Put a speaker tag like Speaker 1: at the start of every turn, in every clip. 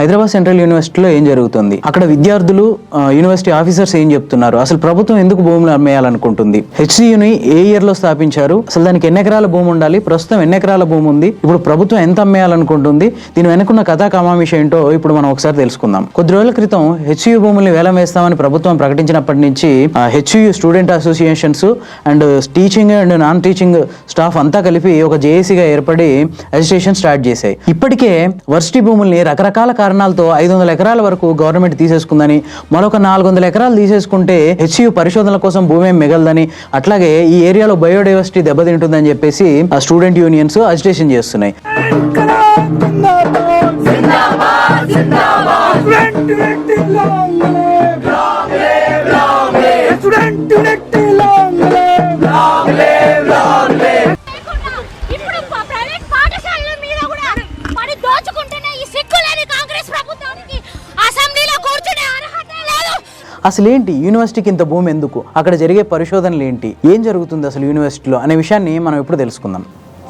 Speaker 1: Hyderabad central యూనివర్సిటీలో ఏం జరుగుతుంది? అక్కడ విద్యార్థులు యూనివర్సిటీ ఆఫీసర్స్ ఏం చెప్తున్నారు? అసలు ప్రభుత్వం ఎందుకు భూములు అమ్మేయాలనుకుంటుంది? హెచ్సియుని ఏ ఇయర్లో స్థాపించారు? అసలు దానికి ఎన్ని ఎకరాల భూమి ఉండాలి? ప్రస్తుతం ఎన్ని ఎకరాల భూమి ఉంది? ఇప్పుడు ప్రభుత్వం ఎంత అమ్మేయాలనుకుంటుంది? దీని వెనుకున్న కథా కమామిష ఏంటో ఇప్పుడు మనం ఒకసారి తెలుసుకుందాం. కొద్ది రోజుల క్రితం హెచ్సియు భూముల్ని వేలం వేస్తామని ప్రభుత్వం ప్రకటించినప్పటి నుంచి HCU student associations and teaching and non teaching staff అంతా కలిపి ఒక జేఏసీగా ఏర్పడి అజిటేషన్ స్టార్ట్ చేశాయి. ఇప్పటికే వర్సిటీ భూముల్ని రకరకాల కారణాలతో ఐదు వందల ఎకరాల వరకు గవర్నమెంట్ తీసేసుకుందని మరొక నాలుగు వందల ఎకరాలు తీసేసుకుంటే హెచ్యు పరిశోధనల కోసం భూమి ఏం మిగలదని అట్లాగే ఈ ఏరియాలో బయోడైవర్సిటీ దెబ్బతింటుందని చెప్పేసి ఆ స్టూడెంట్ యూనియన్స్ అజిటేషన్ చేస్తున్నాయి.
Speaker 2: ఇప్పుడు
Speaker 1: అసలేంటి యూనివర్సిటీకి ఇంత భూమి ఎందుకు? అక్కడ జరిగే పరిశోధనలు ఏంటి? ఏం జరుగుతుంది అసలు యూనివర్సిటీలో అనే విషయాన్ని మనం ఇప్పుడు తెలుసుకుందాం.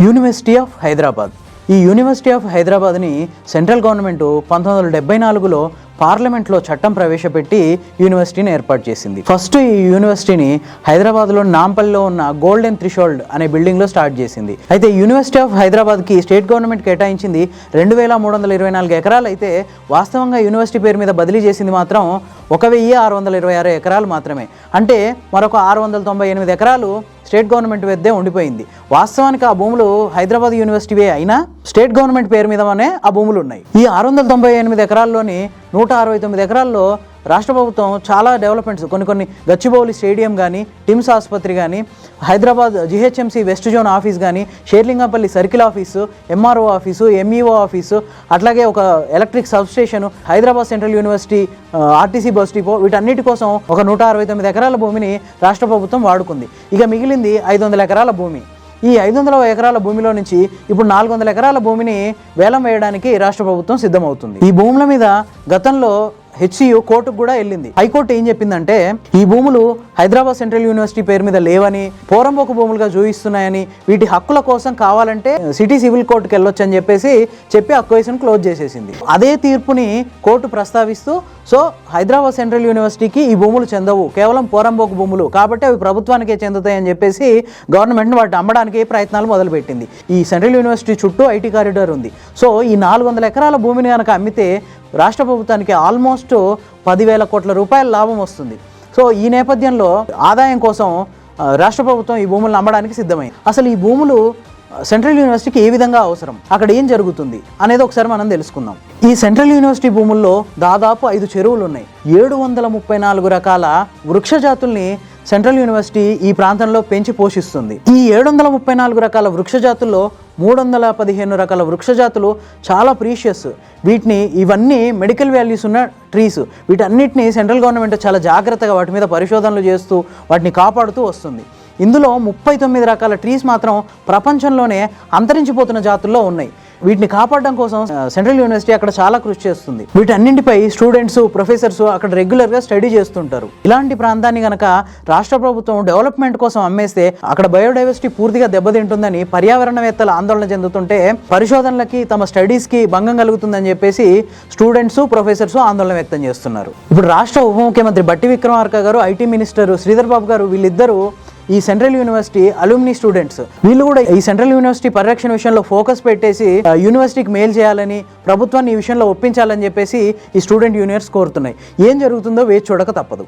Speaker 1: University of Hyderabad. ఈ యూనివర్సిటీ ఆఫ్ హైదరాబాద్ని సెంట్రల్ గవర్నమెంట్ పంతొమ్మిది వందల డెబ్బై నాలుగులో పార్లమెంట్లో చట్టం ప్రవేశపెట్టి యూనివర్సిటీని ఏర్పాటు చేసింది. ఫస్ట్ ఈ యూనివర్సిటీని హైదరాబాద్లో నాంపల్లిలో ఉన్న గోల్డెన్ త్రిషోల్డ్ అనే బిల్డింగ్లో స్టార్ట్ చేసింది. అయితే యూనివర్సిటీ ఆఫ్ హైదరాబాద్కి స్టేట్ గవర్నమెంట్ కేటాయించింది రెండు వేల మూడు వందల ఇరవై నాలుగు ఎకరాలు. అయితే వాస్తవంగా యూనివర్సిటీ పేరు మీద బదిలీ చేసింది మాత్రం ఒక వెయ్యి ఆరు వందల ఇరవై ఆరు ఎకరాలు మాత్రమే. అంటే మరొక ఆరు వందల తొంభై ఎనిమిది ఎకరాలు స్టేట్ గవర్నమెంట్ వద్దే ఉండిపోయింది. వాస్తవానికి ఆ భూములు హైదరాబాద్ యూనివర్సిటీవే అయినా స్టేట్ గవర్నమెంట్ పేరు మీదనే ఆ భూములు ఉన్నాయి ఈ ఆరు వందల తొంభై ఎనిమిది ఎకరాల్లోని నూట అరవై తొమ్మిది ఎకరాల్లో రాష్ట్ర ప్రభుత్వం చాలా డెవలప్మెంట్స్ కొన్ని కొన్ని గచ్చిబౌలి స్టేడియం కానీ టిమ్స్ ఆసుపత్రి కానీ Hyderabad GHMC west zone office కానీ Serilingampally circle office MRO office MEO office అట్లాగే ఒక electric substation Hyderabad central university RTC bus depot వీటన్నిటి కోసం ఒక నూట అరవై తొమ్మిది ఎకరాల భూమిని రాష్ట్ర ప్రభుత్వం వాడుకుంది. ఇక మిగిలిన మిగిలింది ఐదు వందల ఎకరాల భూమి. ఈ ఐదు వందల ఎకరాల భూమిలో నుంచి ఇప్పుడు నాలుగు వందల ఎకరాల భూమిని వేలం వేయడానికి రాష్ట్ర ప్రభుత్వం సిద్ధమవుతుంది. ఈ భూముల మీద గతంలో హెచ్సియు కోర్టుకు కూడా వెళ్ళింది. హైకోర్టు ఏం చెప్పిందంటే ఈ భూములు హైదరాబాద్ సెంట్రల్ యూనివర్సిటీ పేరు మీద లేవని పోరంబోకు భూములుగా చూపిస్తున్నాయని వీటి హక్కుల కోసం కావాలంటే సిటీ సివిల్ కోర్టుకు వెళ్ళొచ్చు అని చెప్పేసి చెప్పి అక్వేషన్ క్లోజ్ చేసేసింది. అదే తీర్పుని కోర్టు ప్రస్తావిస్తూ సో హైదరాబాద్ సెంట్రల్ యూనివర్సిటీకి ఈ భూములు చెందవు. కేవలం పోరంబోకు భూములు. కాబట్టి అవి ప్రభుత్వానికే చెందుతాయి అని చెప్పేసి గవర్నమెంట్ వాటిని అమ్మడానికి ప్రయత్నాలు మొదలుపెట్టింది. ఈ సెంట్రల్ యూనివర్సిటీ చుట్టూ ఐటీ కారిడార్ ఉంది. సో ఈ నాలుగు వందల ఎకరాల భూమిని కనుక అమ్మితే రాష్ట్ర ప్రభుత్వానికి ఆల్మోస్ట్ పదివేల కోట్ల రూపాయల లాభం వస్తుంది. సో ఈ నేపథ్యంలో ఆదాయం కోసం రాష్ట్ర ప్రభుత్వం ఈ భూములను అమ్మడానికి సిద్ధమైంది. అసలు ఈ భూములు సెంట్రల్ యూనివర్సిటీకి ఏ విధంగా అవసరం? అక్కడ ఏం జరుగుతుంది? అనేది ఒకసారి మనం తెలుసుకుందాం. ఈ సెంట్రల్ యూనివర్సిటీ భూముల్లో దాదాపు ఐదు చెరువులు ఉన్నాయి ఏడు వందల ముప్పై నాలుగు రకాల వృక్ష జాతుల్ని సెంట్రల్ యూనివర్సిటీ ఈ ప్రాంతంలో పెంచి పోషిస్తుంది. ఈ ఏడు వందల ముప్పై నాలుగు రకాల వృక్ష జాతుల్లో మూడు వందల పదిహేను రకాల వృక్ష జాతులు చాలా ప్రీషియస్ వీటిని ఇవన్నీ మెడికల్ వాల్యూస్ ఉన్న ట్రీస్ వీటన్నిటిని సెంట్రల్ గవర్నమెంట్ చాలా జాగ్రత్తగా వాటి మీద పరిశోధనలు చేస్తూ వాటిని కాపాడుతూ వస్తుంది. ఇందులో ముప్పై తొమ్మిది రకాల ట్రీస్ మాత్రం ప్రపంచంలోనే అంతరించిపోతున్న జాతుల్లో ఉన్నాయి. వీటిని కాపాడడం కోసం సెంట్రల్ యూనివర్సిటీ అక్కడ చాలా కృషి చేస్తుంది. వీటన్నింటిపై స్టూడెంట్స్ ప్రొఫెసర్స్ అక్కడ రెగ్యులర్గా స్టడీ చేస్తుంటారు. ఇలాంటి ప్రాంతాన్ని గనక రాష్ట్ర ప్రభుత్వం డెవలప్మెంట్ కోసం అమ్మేస్తే అక్కడ బయోడైవర్సిటీ పూర్తిగా దెబ్బతింటుందని పర్యావరణవేత్తలు ఆందోళన చెందుతుంటే పరిశోధనలకి తమ స్టడీస్కి భంగం కలుగుతుందని చెప్పేసి స్టూడెంట్స్ ప్రొఫెసర్స్ ఆందోళన వ్యక్తం చేస్తున్నారు. ఇప్పుడు రాష్ట్ర ఉప ముఖ్యమంత్రి బట్టి విక్రమార్క గారు ఐటీ మినిస్టర్ శ్రీధర్ బాబు గారు వీళ్ళిద్దరూ ఈ సెంట్రల్ యూనివర్సిటీ అలుమిని స్టూడెంట్స్ వీళ్ళు కూడా ఈ సెంట్రల్ యూనివర్సిటీ పరిరక్షణ విషయంలో ఫోకస్ పెట్టేసి యూనివర్సిటీకి మేలు చేయాలని ప్రభుత్వాన్ని ఈ విషయంలో ఒప్పించాలని చెప్పేసి ఈ స్టూడెంట్ యూనియన్స్ కోరుతున్నాయి. ఏం జరుగుతుందో వేచి చూడక తప్పదు.